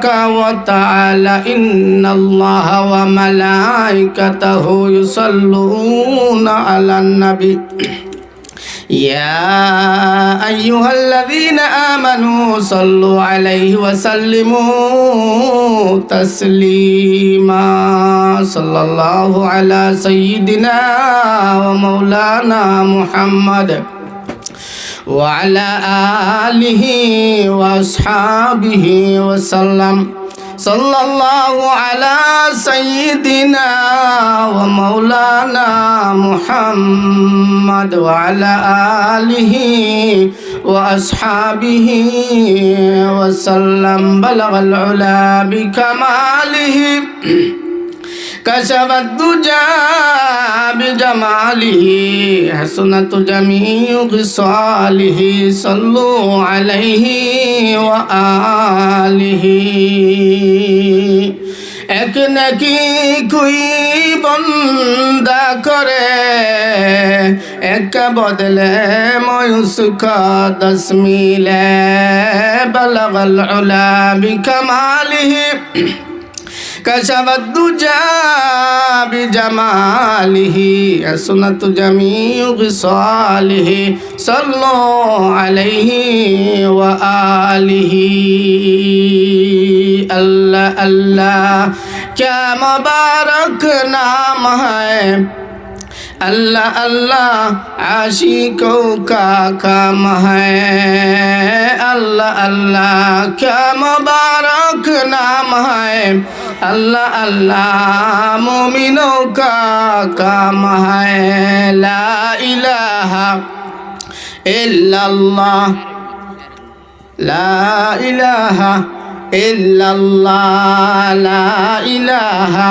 تبارك وتعالى إن الله وملائكته يصلون على النبي. يا أيها الذين آمنوا صلوا عليه وسلموا تسليما. صلى الله على سيدنا ومولانا محمد. وعلى آله وأصحابه وسلم صلى الله على سيدنا ومولانا محمد وعلى آله وأصحابه وسلم بلغ العلا بكماله كشف الدجى মালিহি হাসনাতু জামিউ সালিহি, সাল্লু আলাইহি ওয়া আলিহি। এক নাকি কুই বন্দা করে, এক বদলে ময়ুসুখ দশ মিলে, বলগল উলা বিকমালিহি কাশাবাদু জাবি জামালিহি আসনাতু জামিউ গিসালিহি সাল্লু আলাইহি ওয়া আলিহি। আল্লাহ আল্লাহ क्या मुबारक नाम है अल्लाह अल्लाह आशिकों का काम है अल्लाह अल्लाह क्या मुबारक नाम है अल्लाह अल्लाह मोमिनों का काम है ला इलाहा इल्लल्लाह ला इलाहा इल्लल्लाह ला इलाहा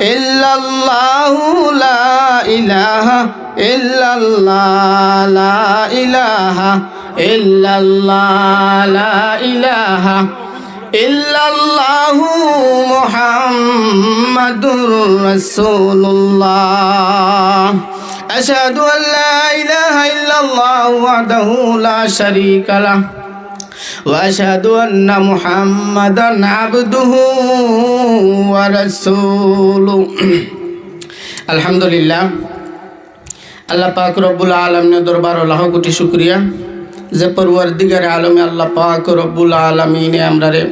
إلا الله لا إله إلا الله لا إله إلا الله لا إله إلا الله محمد رسول الله. أشهد أن لا إله إلا الله وحده لا شريك له. وأشهد أن محمدا عبده ورسوله الحمد لله আল্লাহ পাক রব্বুল আলমিনের দরবার লাখ কোটি শুক্রিয়া যে পড়ুয়ার দিগারে আলমে আল্লাহ পাক রব্বুল আলমিনে আমরা রে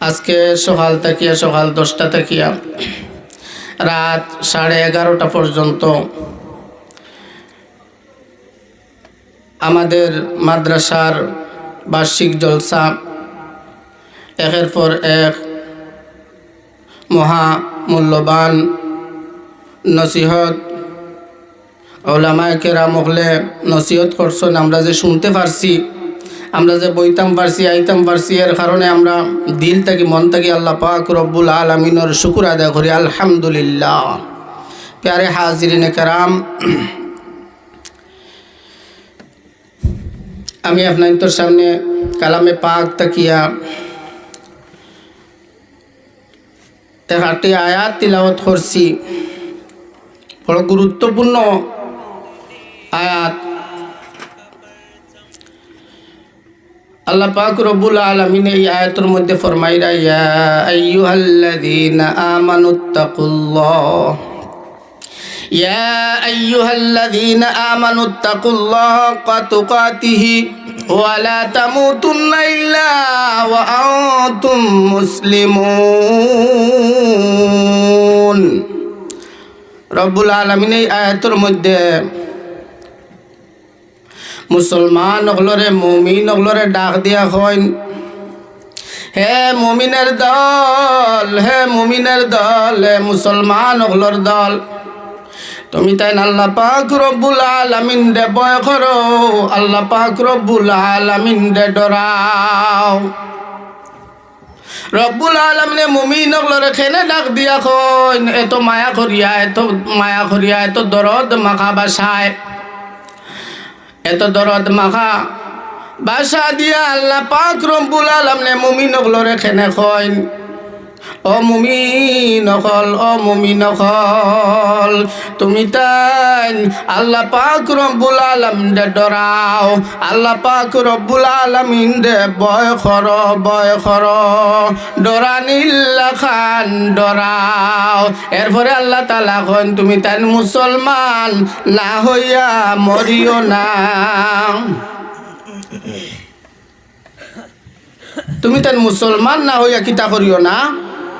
আজকে সকাল তাকিয়া সকাল দশটা তাকিয়া রাত সাড়ে এগারোটা পর্যন্ত আমাদের মাদ্রাসার বার্ষিক জলসা। একের পর এক মহা মূল্যবান নসিহত। ওলামায় কেরা মহলে নসিহত করছেন, আমরা যে শুনতে পারছি, আমরা যে বইতাম পারছি, আইতাম পারছি, এর কারণে আমরা দিল থাকি, মন থাকি আল্লাহ পাক রব্বুল আলমিনের শুকুর আদায় করি, আলহামদুলিল্লাহ। প্যারে হাজিরিনে কেরাম আমি আপনার সামনে কালামে পাক তাকিয়া একটি আয়াত তিলাওয়াত করছি। বড় গুরুত্বপূর্ণ আয়াত। আল্লাহ পাক রব্বুল আলামিন এই আয়াতের মধ্যে ফরমাইরা ইয়া আইয়ুহাল্লাযীনা আমানুত্তাকুল্লাহ ইয়া আইয়ুহাল্লাযীনা আমানুত্তাকুল্লাহ কাতুকাতিহি ওয়া লা তামুতুন্না ইল্লা ওয়া আনতুম মুসলিমুন। রব্বুল আলামিন এই আয়াতের মধ্যে মুসলমান হলরে, মমিন হলরে ডাক দিয়া হইন হে মমিনের দল, হে মমিনের দল, হে মুসলমান হলর দল তুমি তাই আল্লাহ পাক রব্বুল আলামিন দে বয় করো, আল্লাহ পাক রব্বুল আলামিন দে ডরাও। রব্বুল আলমিনে মুমিন লরে খেনে ডাক দিয়া কইন এত মায়া করিয়া এত মায়া করিয়া এত দরদ মাখা বাসায় এত দরদ মাখা বাসা দিয়া আল্লাহ পাক রব্বুল আলামিনে মুমিন ওগুলোরে খেনে খয়ন ও মুমিন অকল ও মুমিন অকল তুমি তাই আল্লাহ পাক রব্বুল আলমিন দে ডরাও। আল্লাহ পাক রব্বুল আলমিন দে বয় খর বয় খর ডরানিল্লা খান, ডরাও। এরপরে আল্লাহ তালা কন তুমি তাই মুসলমান, না হইয়া মরিও না। তুমি তাই মুসলমান, না হইয়া কিতা করিও না?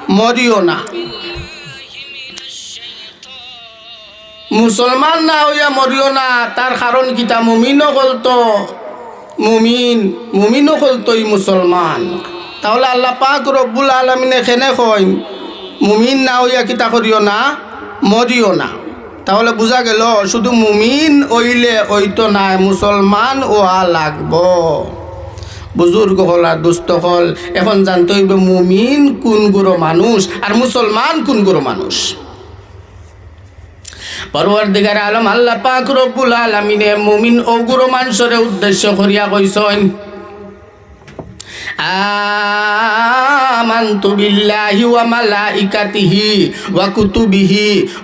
মরিও না। মুসলমান না হইয়া মরিও না, তার কারণ কিতা? মুমিনও কলতো মুমিন, মুমিনও কলতোই মুসলমান। তাহলে আল্লাহ পাক রব্বুল আলমিনে খেনে কইন মুমিন না হইয়া কিতা করিও না, মরিও না। তাহলে বোঝা গেল, শুধু মুমিন ওইলে ওইতো নাই মুসলমান ওয়া লাগবো। বুজুর্গ হল আর দুস্থ হল। এখন জানতে হইবে মুমিন কোন গুরো মানুষ আর মুসলমান কোন গুরো মানুষ? পরবর্তীকার আলম আল্লাহ পাক রব্বুল আলমিনে মুমিন ও গুরো মানুষের উদ্দেশ্য করিয়া কইসন آمنت بالله وملائكته وكتبه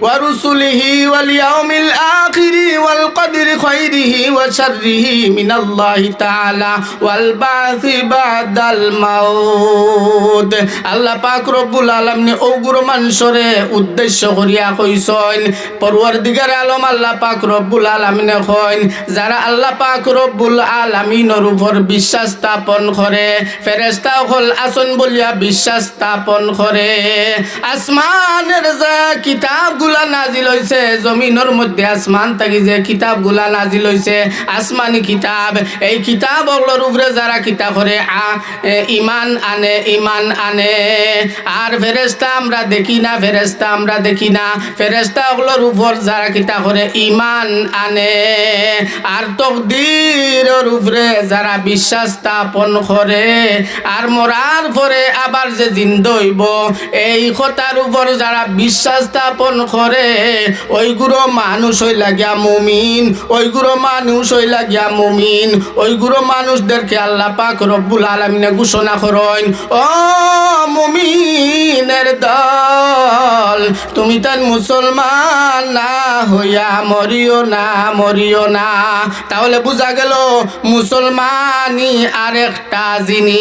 ورسله واليوم الآخر والقدر خيره وشره من الله تعالى والبعث بعد الموت আল্লাহ পাক রব্বুল আলমিনে ওগুরো মানুষরে উদ্দেশ্য করিয়া কইসন পরওয়ারদিগার আলম আল্লাহ পাক রব্বুল আলমিনে কইন যারা আল্লাহ পাক রব্বুল আলমিনের উপর বিশ্বাস স্থাপন করে ফেরেস্তা হল আসন বলিয়া বিশ্বাস স্থাপন করে। আসমানের যে কিতাবগুলা নাজিল হইছে, জমিনের মধ্যে আসমান থাকি যে কিতাবগুলা নাজিল হইছে, আসমানি কিতাব, এই কিতাব কিতাবগুলোর উপরে যারা কিতাব করে ইমান আনে ইমান আনে। আর ফেরেস্তা আমরা দেখি না ফেরেস্তা আমরা দেখি না। ফেরেস্তা ওগুলোর উপর যারা কিতা করে, ইমান আনে। আর তকদিরের উপরে যারা বিশ্বাস স্থাপন করে আর মরার পরে আবার যে জিন্দ হইব এই কথার উপর যারা বিশ্বাস স্থাপন করে ওইগুলো মানুষ হই লাগিয়া মুমিন ওইগুলো মানুষ হই লাগিয়া মুমিন ওইগুলো মানুষদেরকে আল্লাহ পাক রব্বুল আলমিনে ঘোষণা করেন, ও মুমিনের দল, তুমি তাই মুসলমান না হইয়া মরিও না মরিও না। তাহলে বোঝা গেল, মুসলমানই আরেকটা জিনিস।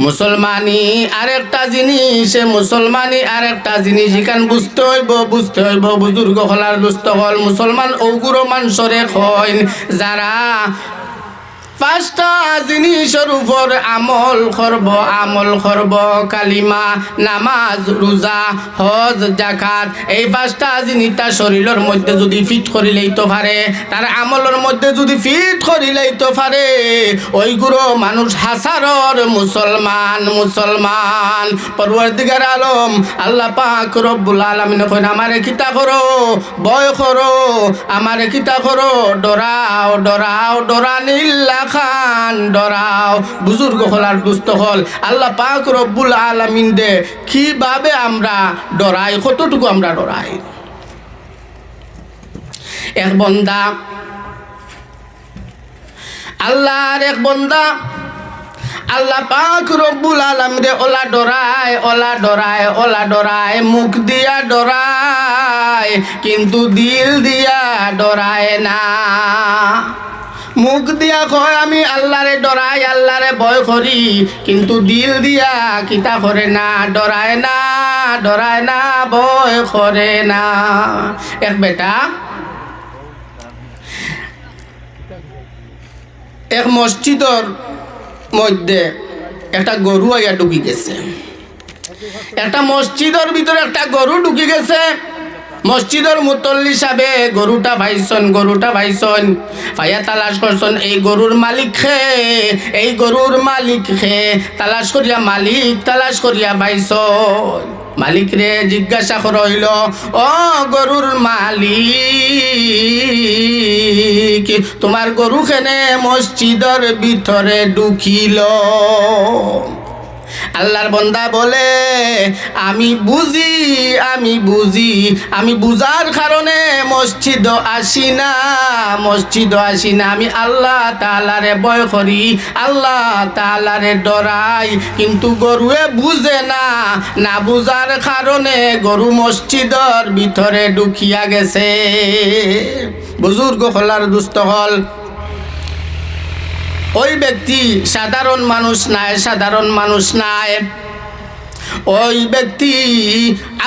মুসলমানি আরেকটা জিনিস মুসলমানি আরেকটা জিনিস এখান বুঝতে হইব বুঝতে হইব, বুজুর্গ হলার দুস্থ হল মুসলমান ওগুলো মানুষরে হয় যারা পাঁচটা জিনিসের উপর আমল করব আমল করব, কালিমা, নামাজ, রোজা, হজ জাকাত এই পাঁচটা জিনিস তার শরীরের মধ্যে যদি ফিট করিলেই তো পারে, তার আমলের মধ্যে যদি ফিট করিলেই তো পারে। ওইগুলো মানুষ হাসারর মুসলমান মুসলমান। পরবর্তীকার আলম, আল্লাহ পাক রব্বুল আলমিন কইন, আমারে কিতা করো? বয় করো? আমারে কিতা করো? ডরাও ডরাও, ডরা নীল্লা খান ডরাও, বুজুর্গ হল আর দুস্থ হল। আল্লাহ পাক রব্বুল আলমিন দে, কীভাবে আমরা ডরাই, কতটুকু আমরা ডরাই? এক বন্দা, আল্লাহর এক বন্দা, আল্লাহ পাক রব্বুল আলম রে ওলা ডরায় ওলা ডরায় ওলা ডরায় মুখ দিয়া ডরায় কিন্তু দিল দিয়া ডরায় না। মুখ দিয়া কয়, আমি আল্লাহরে ডরাই, আল্লাহরে ভয় করি। কিন্তু দিল দিয়া কিতা করে না, ডরায় না ডরায় না, ভয় করে না। এক বেটা, এক মসজিদর মধ্যে একটা গরু আইয়া ঢুকি গেছে। একটা মসজিদের ভিতরে একটা গরু ঢুকি গেছে। মসজিদের মুতল্লি সাবে গরুটা ভাইছন গরুটা ভাইছন ভাইয়া তালাশ করছন এই গরুর মালিক খে এই গরুর মালিক খে তালাশ করিয়া মালিক, তালাশ করিয়া ভাইছন মালিক রে জিজ্ঞাসা করইল ও গরুর মালিক, তোমার গরু খেনে মসজিদের ভিতরে ঢুকিল? আল্লাহর বন্দা বলে, আমি বুঝি আমি বুঝি, আমি বুঝার কারণে মসজিদ আসি না, মসজিদ আসি না। আমি আল্লাহ তালারে ভয় করি, আল্লাহ তালারে ডরাই। কিন্তু গরুয়ে বুঝে না না বুঝার কারণে গরু মসজিদর ভিতরে ঢুকিয়া গেছে। বুজুর্গ হলার দুস্থ হল ওই ব্যক্তি সাধারণ মানুষ নাই সাধারণ মানুষ নাই ওই ব্যক্তি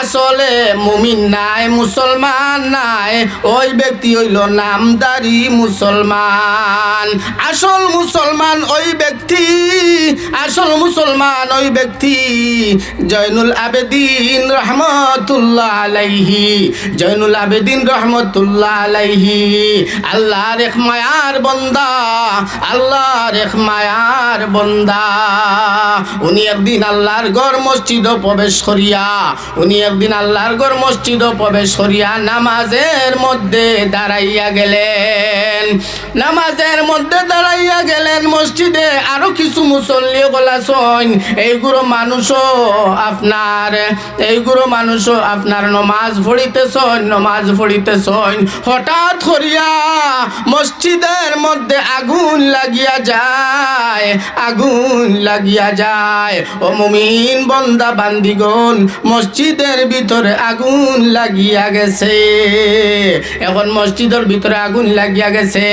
আসলে মুমিন নাই, মুসলমান নাই। ওই ব্যক্তি হইল নামদারি মুসলমান। আসল মুসলমান ওই ব্যক্তি, আসল মুসলমান ওই ব্যক্তি। জয়নুল আবেদিন রহমতুল্লাহ আলাইহি, জয়নুল আবেদিন রহমতুল্লাহ আলাইহি। আল্লাহ এক মায়ার বন্দা, আল্লাহর এক মায়ার বন্দা। উনি একদিন আল্লাহর গড় মসজিদ প্রবেশ করিয়া, উনি একদিন আল্লাহর গড় মসজিদ প্রবেশ করিয়া নামাজের মধ্যে দাঁড়াইয়া গেলেন। নামাজের মধ্যে দাঁড়াইয়া গেলেন, মসজিদে আরও কিছু মুসল্লি গলাছন এইগুলো মানুষও আপনার, এইগুলো মানুষও আপনার নমাজ পড়িতেছন নমাজ পড়িতেছন হঠাৎ করিয়া মসজিদের মধ্যে আগুন লাগিয়া যায়, আগুন লাগিয়া যায়। ও মুমিন বন্দা বান্দিগণ মসজিদের ভিতরে আগুন লাগিয়া গেছে। এখন মসজিদের ভিতরে আগুন লাগিয়া গেছে।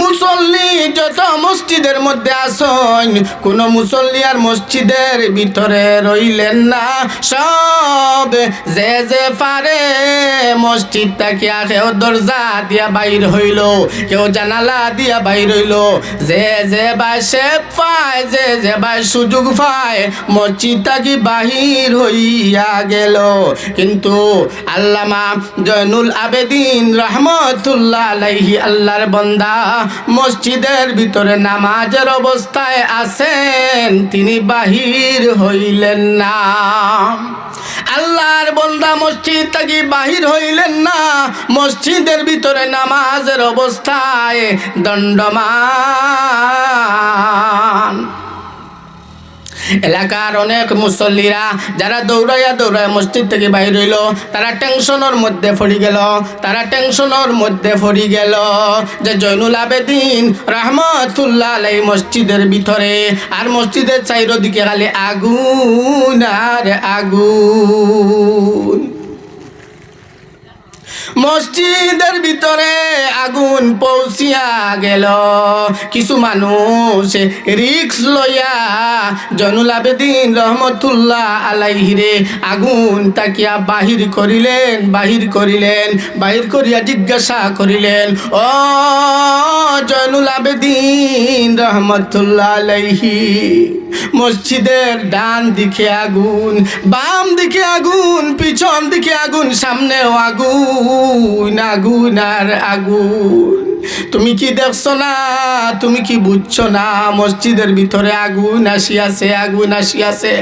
মুসল্লি, যত মসজিদের মধ্যে আসন, কোন মুসল্লি আর মসজিদের ভিতরে রইলেন না। সব যে যে পারে মসজিদ তাকিয়া, কেউ দরজা দিয়া বাইর হইল, কেউ জানালা দিয়া বাইর হইল। যে যে বাসে পায়, যে যে বাই সুযোগ পায়, মসজিদ তাকি বাহির হইয়া গেল। কিন্তু আল্লামা জয়নুল আবেদিন রহমতুল্লাহ আলাইহি, আল্লাহর বন্দা মসজিদের ভিতরে নামাজের অবস্থায় আছেন, তিনি বাহির হইলেন না। আল্লাহর বন্দা মসজিদ থেকে বাহির হইলেন না। মসজিদের ভিতরে নামাজের অবস্থায় দণ্ডমান। এলাকার অনেক মুসল্লিরা যারা দৌড়াইয়া দৌড়ায় মসজিদ থেকে বাইর হইল, তারা টেনশনের মধ্যে ফরি গেল, তারা টেনশনের মধ্যে ফরি গেল যে জৈনুল আবেদিন রহমতুল্লাহ আলাই মসজিদের ভিতরে আর মসজিদের চাইরদিকে খালি আগুন আর আগুন। মসজিদের ভিতরে আগুন পৌঁছিয়া গেল। কিছু মানুষ রিক্স লইয়া জনুল আবেদিন রহমতুল্লাহ আলাইহিরে আগুন তাকিয়া বাহির করিলেন বাহির করিলেন, বাহির করিয়া জিজ্ঞাসা করিলেন, ও জয়নুল আবেদিন রহমতুল্লাহ আলাইহি, মসজিদের ডান দিকে আগুন, বাম দিকে আগুন, পিছন দিকে আগুন, সামনেও আগুন। আগুন আর আগুন তুমি কি দেখছ না? তুমি কি বুঝছ না? মসজিদের ভিতরে আগুন আসিয়াছে আগুন আসিয়াছে।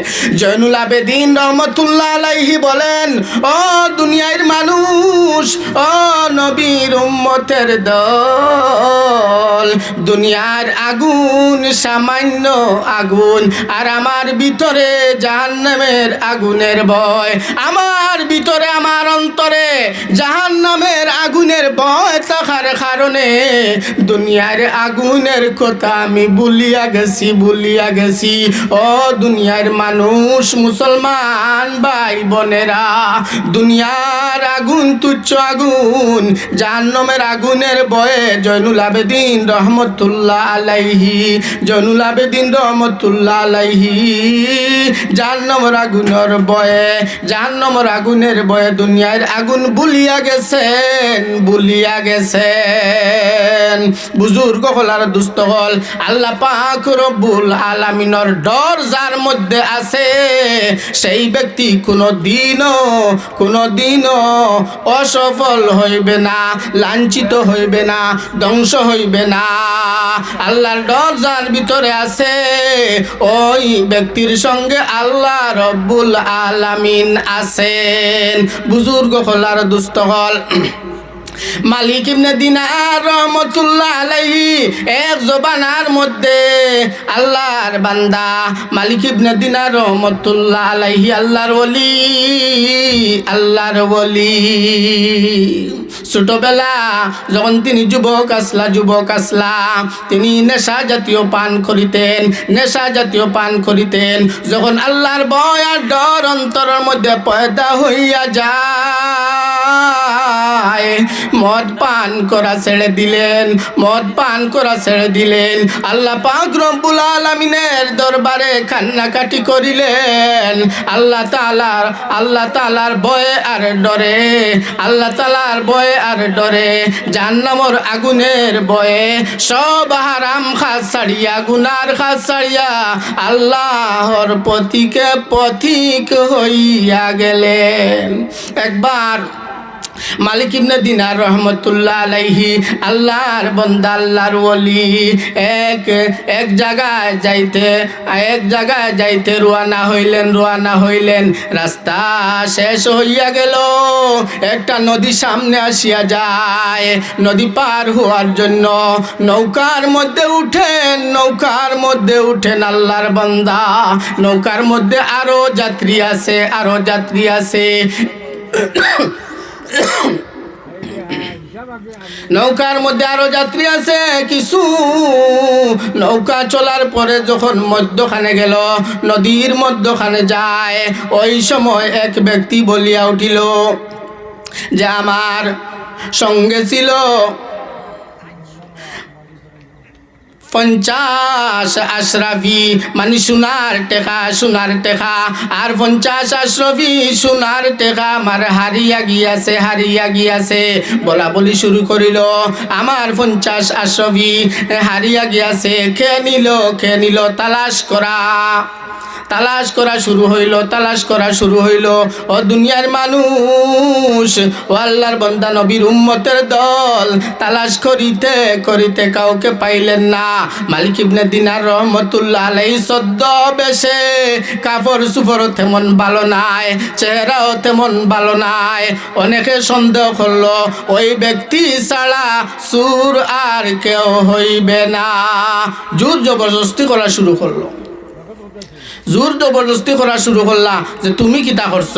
জয়নুল আবেদিন রহমতুল্লাহ আলাইহি বলেন, ও দুনিয়ার মানুষ, ও নবীর উম্মতের দল, দুনিয়ার আগুন, সামান্য আগুন, আর আমার ভিতরে জাহান্নামের আগুনের ভয়। আমার ভিতরে, আমার অন্তরে জাহান্নামের আগুনের ভয় থাকার কারণে দুনিয়ার আগুনের কথা আমি ভুলিয়া গেছি ভুলিয়া গেছি। ও দুনিয়ার মানুষ, মুসলমান ভাই বোনেরা, দুনিয়ার আগুন, তুচ্ছ আগুন, জাহান্নামের আগুনের ভয়ে জয়নুল আবেদিন রহমতুল্লাহ আলাইহি, জয়নুল আবেদিন রহমতুল্লাহ আলাইহি। জাহান্নামের আগুনের বয়ে, জাহান্নামের আগুনের বয়ে দুনিয়ার আগুন ভুলিয়া গেছেন ভুলিয়া গেছেন। বুজুর্গ হলার দুস্থ হল। আল্লাহ পাক রব্বুল আলামিনর ডর যার মধ্যে আছে। সেই ব্যক্তি কোনো দিনও কোনো দিনও অসফল হইবে না, লাঞ্ছিত হইবে না, ধ্বংস হইবে না। আল্লাহর ডর যার ভিতরে আছে। ওই ব্যক্তির সঙ্গে আল্লাহ রব্বুল আলামিন আছেন। বুজুর্গ হলার দুস্থ হল। মালিক ইবনে দিনার রহমতুল্লাহ আলাইহি এক জবানার মধ্যে আল্লাহর বান্দা মালিক ইবনে দিনার রহমতুল্লাহ আলাইহি আল্লাহর ওলি আল্লাহর ওলি। ছোটবেলা যখন তিনি যুবক আসলা যুবক আসলা, তিনি নেশা জাতীয় পান করিতেন, নেশা জাতীয় পান করিতেন। যখন আল্লাহর ভয় আর ডর অন্তরের মধ্যে পয়দা হইয়া যায় মদ পান করা ছেড়ে দিলেন, মদ পান করা ছেড়ে দিলেন। আল্লাহ পাক রব্বুল আলামিনের দরবারে কান্নাকাটি করিলেন। আল্লাহ তাআলার আল্লাহ তাআলার ভয়ে আর ডরে, আল্লাহ তাআলার ভয়ে আর ডরে, জাহান্নামর আগুনের ভয়ে, সব হারাম খাস ছাড়িয়া, গুনার খাস ছাড়িয়া আল্লাহর পথিকে পথিক হইয়া গেলেন। একবার মালিক ইবনে দিনার রহমতুল্লাহ আলাইহি, আল্লাহর বন্দা, আল্লাহর ওলি। এক এক জায়গায় যাইতে, এক জায়গায় যাইতে রোয়ানা হইলেন রোয়ানা হইলেন। রাস্তা শেষ হইয়া গেল। একটা নদী সামনে আসিয়া যায়। নদী পার হওয়ার জন্য নৌকার মধ্যে উঠেন, নৌকার মধ্যে উঠেন আল্লাহর বান্দা। নৌকার মধ্যে আরও যাত্রী আছে, আরও যাত্রী আছে। নৌকার মধ্যে আরও যাত্রী আছে, কিছু। নৌকা চলার পরে যখন মধ্যখানে গেল, নদীর মধ্যখানে যায়, ওই সময় এক ব্যক্তি বলিয়া উঠিল যে, আমার সঙ্গে ছিল পঞ্চাশ আশরাফি মানে সোনার টেকা সোনার টেকা। আর পঞ্চাশ আশরফি, সোনার টেকা আমার হারিয়া গিয়াছে হারিয়া গিয়াছে। বলা বলি শুরু করিল, আমার পঞ্চাশ আশরফি, হারিয়া গিয়াছে। খেয়ে নিল খেয়ে নিল, তালাশ করা। তালাশ করা শুরু হইল, তালাশ করা শুরু হইল। ও দুনিয়ার মানুষ, ও আল্লাহর বন্দা, নবীর উম্মতের দল, তালাশ করিতে করিতে কাউকে পাইলেন না। মালিক ইবনে দিনার রহমতুল্লাহ আলাই সদ্য বেশে, কাপড় সুপড়ও তেমন ভালো নাই, চেহারাও তেমন ভালো নাই। অনেকে সন্দেহ করল, ওই ব্যক্তি ছাড়া সুর আর কেউ হইবে না। জোর জবরদস্তি করা শুরু করল। জোর জবরদস্তি করা শুরু করলা যে তুমি কিতা করছ?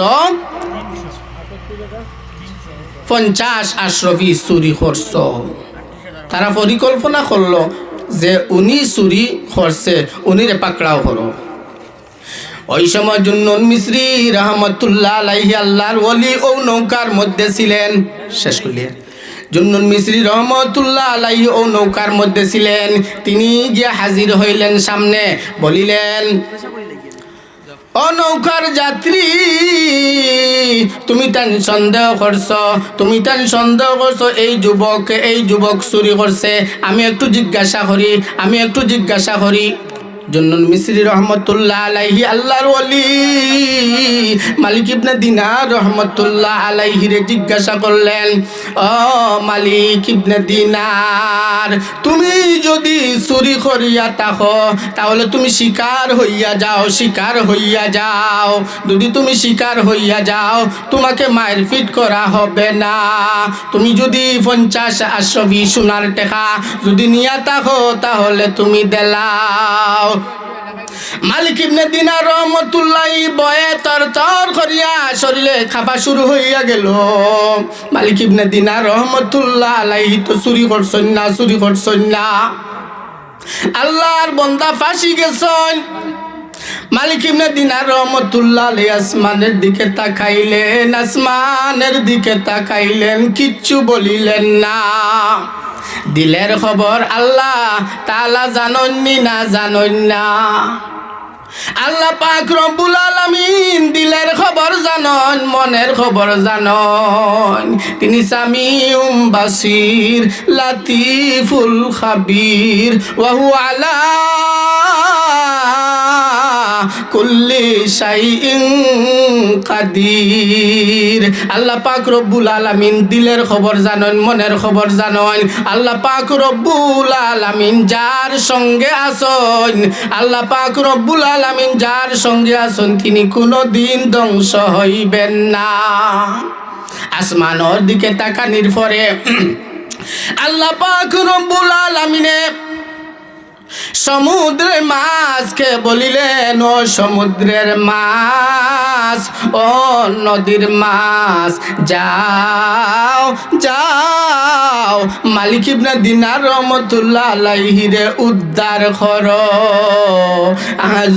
পঞ্চাশ আশরফি চুরি করছ। তারা পরিকল্পনা করল যে উনি চুরি করছে, উনিরে পাকড়াও করো। ওই সময় জুন্নুন মিশ্রি রহমতুল্লাহ আল্লাহর ওলি ও নৌকার মধ্যে ছিলেন। শেষ করলিয়ে জুন্নুন মিশ্রি রহমতুল্লাহ আলাই ও নৌকার মধ্যে ছিলেন। তিনি গিয়ে হাজির হইলেন সামনে, বলিলেন, ও নৌকার যাত্রী, তুমি তান সন্দেহ করছ, তুমি তান সন্দেহ করছ, এই যুবক এই যুবক চুরি করছে। আমি একটু জিজ্ঞাসা করি, আমি একটু জিজ্ঞাসা করি। জন্নুন মিশ্রি রহমতুল্লাহ আলাইহি আল্লাহর ওলি। মালিক ইবনে দিনার রহমতুল্লাহ আলাইহি রে জিজ্ঞাসা করলেন, ও মালিক ইবনে দিনার, তুমি যদি চুরি করিয়া থাকো, তাহলে তুমি শিকার হইয়া যাও, শিকার হইয়া যাও। যদি তুমি শিকার হইয়া যাও, তোমাকে মায়ের ফিট করা হবে না। তুমি যদি পঞ্চাশ আশবি সোনার টেকা যদি নিয়া থাকো, তাহলে তুমি দেলাও। মালিক ইবনে দিনার রহমতুল্লাহ বয়ে তর তর করিয়া শরীরে খাপা শুরু হইয়া গেল। মালিক ইবনে দিনার রহমতুল্লাহ আলাইহি তো চুরি করছন না, চুরি করছন না। আল্লাহর বন্দা ফাঁসি গেছন। মালিক ইবনে দিনার রহমতুল্লাহ আলাই আসমানের দিকে তাকাইলেন, আসমানের দিকে তাকাইলেন, কিচ্ছু বলিলেন না। দিলের খবর আল্লাহ তালা জাননি না জানন না। আল্লাহ পাক রব্বুল আলামিন দিলের খবর জানন, মনের খবর জানন। তিনি সামিউম বাসির, লাতিফুল খাবির ওয়াহু আলা কুল্লি শাইইন কাদির। আল্লাহ পাক রব্বুল আলামিন দিলের খবর জানন, মনের খবর জানন। আল্লাহ পাক রব্বুল আলামিন যার সঙ্গে আসন আল্লাহ পাক রব্বুল আলামিন যার সঙ্গে আসন তিনি কোনো দিন ধ্বংস হইবেন না। আসমানোর দিকে তাকানির পরে আল্লাহ পাক রব্বুল আলামিনে সমুদ্রের মাছকে বলিলেন, ও সমুদ্রের মাছ, ও নদীর মাছ, যাও যাও। মালিক ইবনে দিনার রহমতুল্লাহ আলাইহিরে উদ্ধার করো। আজ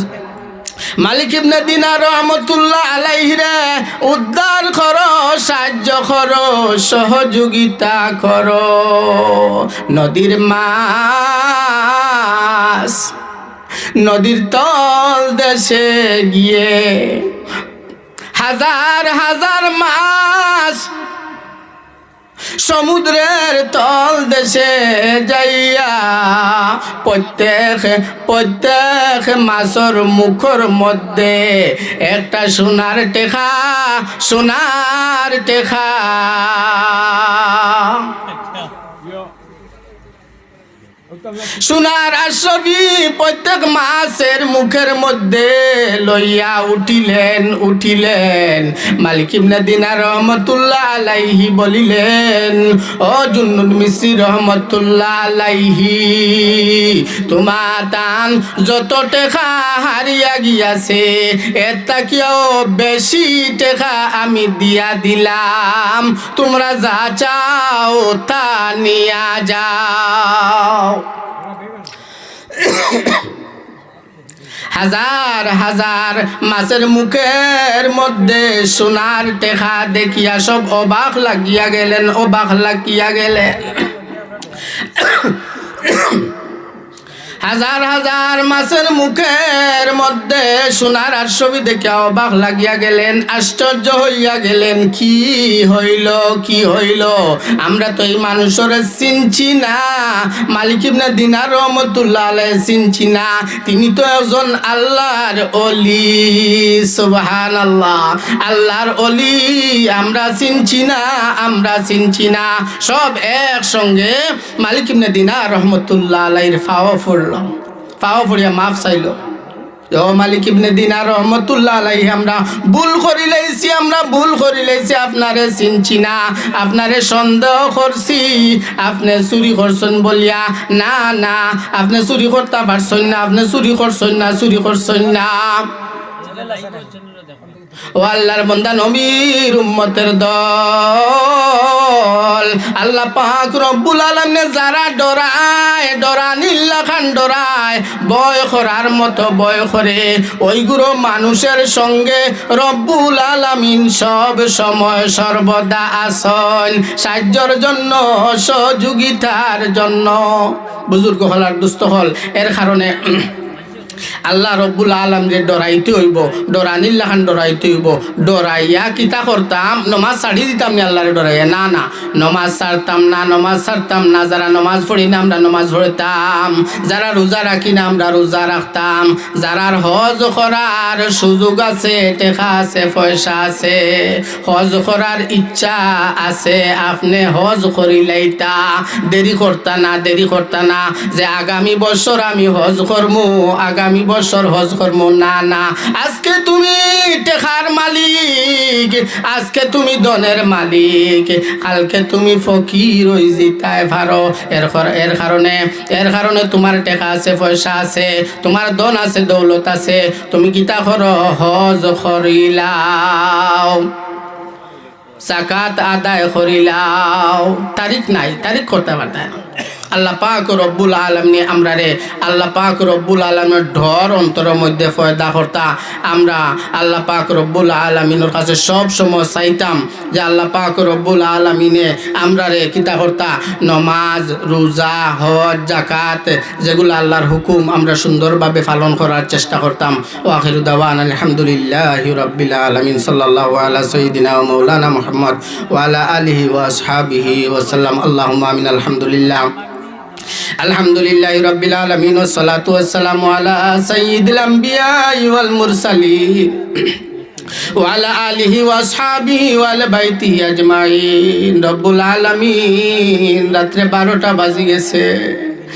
মালিক ইবনে দিনার রহমতুল্লাহ আলাইহিরে উদ্ধার করো, সাহায্য করো, সহযোগিতা করো। নদীর মাছ নদীর তল দেশে গিয়ে হাজার হাজার মাছ সমুদ্রের তল দেশে যাইয়া প্রত্যেক প্রত্যেক মাছর মুখর মধ্যে একটা সোনার টেখা সোনার টেকা। সোনার আশবি প্রত্যেক মাসের মুখের মধ্যে লইয়া উঠিলেন উঠিলেন। মালিক ইবনে রহমতুল্লাহ আলাইহি বলিলেন, ও জুন্নুল মিসরি রহমতুল্লাহ আলাইহি, তোমার তান যত টেকা হারিয়া গিয়াছে, এর তাকিয়াও বেশি টেকা আমি দিয়া দিলাম। তোমরা যা চাও তা নিয়া যাও। হাজার হাজার মাছের মুখের মধ্যে সোনার টেকা দেখিয়া সব অবাক লাগিয়া গেলেন, অবাক লাগিয়া গেলেন। হাজার হাজার মাছের মুখের মধ্যে সোনার আর ছবি দেখে অবাক লাগিয়া গেলেন, আশ্চর্য হইয়া গেলেন, কি হইল কি হইল? আমরা তো এই মানুষের চিনছি না। মালিক ইবনে দিনার রহমতুল্লাহ আলাই চিনছি না। তিনি তো একজন আল্লাহর অলি সুবহান আল্লাহ আল্লাহর অলি আমরা চিনছি না, আমরা চিনছি না। সব একসঙ্গে মালিক ইবনে দিনার রহমতুল্লাহ আলাইর ফাওয়া ফুরল পাও পড়িয়া মাফ চাইল। ও মালিক ইবনে দিনার রহমতুল্লাহ আলাইহি, আমরা ভুল করি লাইছি, আমরা ভুল করি লাইছি, আপনারে চিনছি না, আপনারে সন্দেহ করছি। আপনি চুরি করছেন বলিয়া, না না, আপনি চুরি করতে পারছেন না, আপনি চুরি করছেন না, চুরি করছেন না। ও আল্লাহর বন্দা, নবীর উম্মতের দল। আল্লাহ পাক রব্বুল আলামিনে যারা ডরায়, ডরা নীল্লা খান ডরায়, বয় করার মতো বয় করে ওইগুলো মানুষের সঙ্গে রব্বুল আলামিন সব সময় সর্বদা আসন সাহায্যর জন্য, সহযোগিতার জন্য। বুজুর্গ হল আর দুস্থ হল, এর কারণে আল্লাহ রব্বুল আলম যে ডরাইতে হইব ডরানিল্লা খান ডরাইতে হইব, ডরাইয়া কিতা করতাম? নমাজ ছাড়ি দিতাম আল্লাহরে ডরাইয়া? না না। নমাজ ছাড়তাম না, নমাজ ছাড়তাম না। যারা নমাজ পড়ি না, আমরা নমাজ পড়তাম। যারা রোজা রাখি না, আমরা রোজা রাখতাম। যারার হজ করার সুযোগ আছে, টেকা আছে, পয়সা আছে, হজ করার ইচ্ছা আছে, আপনি হজ করিলাইতা। দেরি করতা না, দেরি করতা না। যে আগামী বছর আমি হজ করমু, আগামী বছর হজ করমু না না। আজকে তুমি টেকার মালিক। আজকে তুমি দনের মালিক। কালকে তুমি ফকির হই জিতায় ভারো। এর এর কারণে এর কারণে তোমার টেকা আছে, পয়সা আছে। তোমার দন আছে, দৌলত আছে। তুমি কিতা করো? হজ করিলাও। জাকাত আদায় করিলাও। তারিখ নাই, তারিখ করতে পারতাম আল্লাহ পাক রব্বুল আলমনি, আমরা রে আল্লাহ পাক রব্বুল আলমের ঢর অন্তরের মধ্যে ফয়দা করতা। আমরা আল্লাহ পাক রব্বুল আলমিনের কাছে সব সময় চাইতাম যে আল্লাহ পাক রব্বুল আলমিনে আমরা রে কিতা করতা? নমাজ, রোজা, হজ জাকাত যেগুলো আল্লাহর হুকুম আমরা সুন্দরভাবে পালন করার চেষ্টা করতাম। ও আখিরু দাওয়ান আলহামদুলিল্লাহ রব্বিল আলমিন সাল্লাহ আলা সঈদিনা মৌলানা মোহাম্মদ ওয়ালা আলিহি ওয়াসহাবিহি ওসাল্লাম আল্লাহ আমিন, আলহামদুলিল্লাহ। الحمد لله رب العالمين والصلاة والسلام على سيد الأنبياء والمرسلين وعلى آله وأصحابه وعلى بيته أجمعين رب العالمين রাত্রে বারোটা বাজি গেছে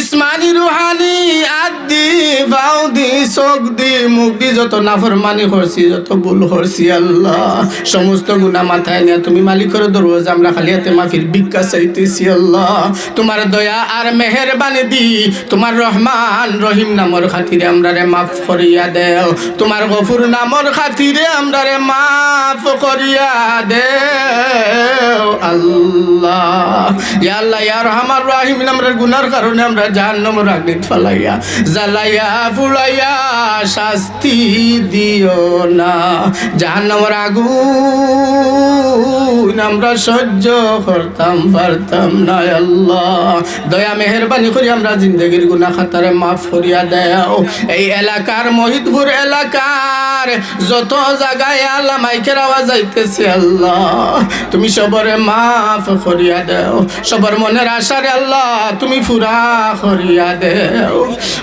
জিসমানি রুহানি, আদি, বাউদি চোখ দি মুখ দি যত নাফরমানি করছি, যত ভুল করছি, আল্লাহ। সমস্ত গুনাহ মাথায় নিয়ে তুমি মালিকের দরওয়াজ, আমরা খালি হাতে মাফির ভিক্ষা চাইতেছি, আল্লাহ। তোমার দয়া আর মেহেরবানি দি, তোমার রহমান রহিম নামর খাতিরে আমরা রে মাফ করিয়া দেও। তোমার গফুর নামর খাতিরে আমরা রে মাফ করিয়া দেও, আল্লাহ। ইয়া আল্লাহ, ইয়া রহমান রহিম নামরের গুনার কারণে আমরা জাহান্নামের আগ্নিত ফালাইয়া জ্বালাইয়া ফুলাইয়া শাস্তি দিও না। জাহান্নামের আগুন আমরা সহ্য করতাম, পারতাম না, আল্লাহ। দয়া, মেহরবানি করি আমরা জিন্দগির গুনা খাতারে মাফ করিয়া দেও। এই এলাকার মহিদপুর এলাকার যত জায়গায় আল্লাহ মাইকের আওয়াজ আইতেছে, আল্লাহ, তুমি সবরে মাফ করিয়া দেও। সবার মনের আশারে আল্লাহ, তুমি ফুরা করিয়া দেও।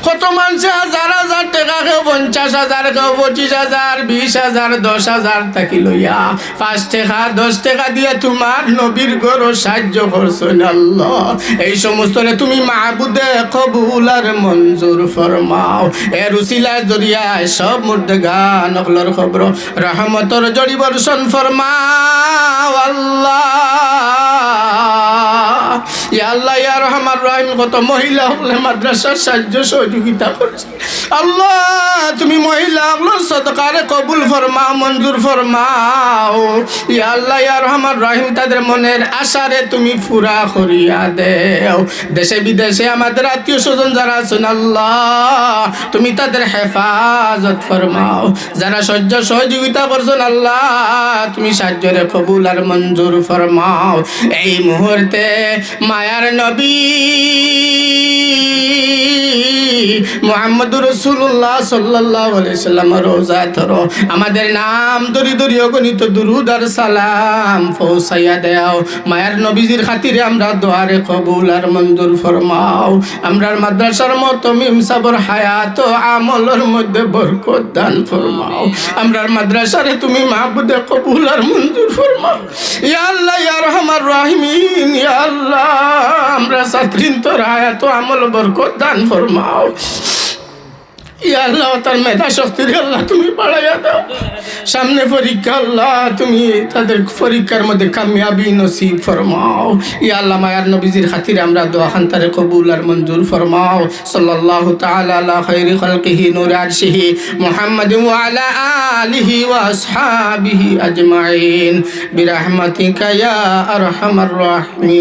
কত মানুষ হাজার হাজার টাকা কেউ পঞ্চাশ হাজার, কেউ পঁচিশ হাজার, বিশ হাজার, দশ হাজার থাকি লইয়া। পাঁচ টাকা, দশ টাকা দিয়ে তোমার নবীর গর সাহায্য করছেন আল্লাহ এই সমস্ত তুমি মাহবুদে কবুল আর মঞ্জুর ফরমাও। এর উসিলার জরিয়ায় সব মুর্দে গান, অকলর খবর, রহমতর জড়ি বর্ষণ ফরমাও। আল্লাহ আল্লাহ ইয়া রহমান রহিম, কত মহিলা হলে মাদ্রাসার সাহায্য সহযোগিতা করছে। আল্লাহ, তুমি মহিলা হলোর সদকারে কবুল ফরমাও মঞ্জুর ফরমাও। ইয়া আল্লাহ ইয়া রহমান রহিম, তাদের মনের আশারে তুমি ফুরা করিয়া দেও। দেশে বিদেশে আমাদের আত্মীয় স্বজন যারা আছেন, আল্লাহ, তুমি তাদের হেফাজত ফরমাও। যারা সহ্য সহযোগিতা করছেন, আল্লাহ, তুমি সাহায্যরে কবুল আর মঞ্জুর ফরমাও। এই মুহূর্তে মায়ার নবী। মোহাম্মদ রসুল্লাহ সাল্লাহ সাল্লাম রোজা ধরো। আমাদের নাম দরি দরি অগণিত দুরুদ আর সালাম। পৌঁছাইয়া দেও। মায়ার নবীজির খাতিরে আমরা দোয়ারে কবুল আর মঞ্জুর ফরমাও। আমরার মাদ্রাসার মতো মিমসাবর হায়াত আমলের মধ্যে বরকত দান ফরমাও। আমরার মাদ্রাসারে তুমি মাহবুদে কবুল আর মঞ্জুর ফরমাও। ইয়া আল্লাহ, ইয়া রহমান রাহিমিন, ইয়া আল্লাহ। আমরা ছাত্রীন তোর হায়াত আমল বরকত দান ফরমাও। তার সামনে পরীক্ষা, আল্লাহ, তুমি তাদের পরীক্ষার মধ্যে কামিয়াবি নসিব ফরমাও। আল্লাহ, মায়ার নবীজির আমরা দোয়া খান্তারে কবুল আর মঞ্জুর ফরমাও। আলা আলিহি আজমাইন। বিরহমাতিকা ইয়া আরহামার রাহিমিন।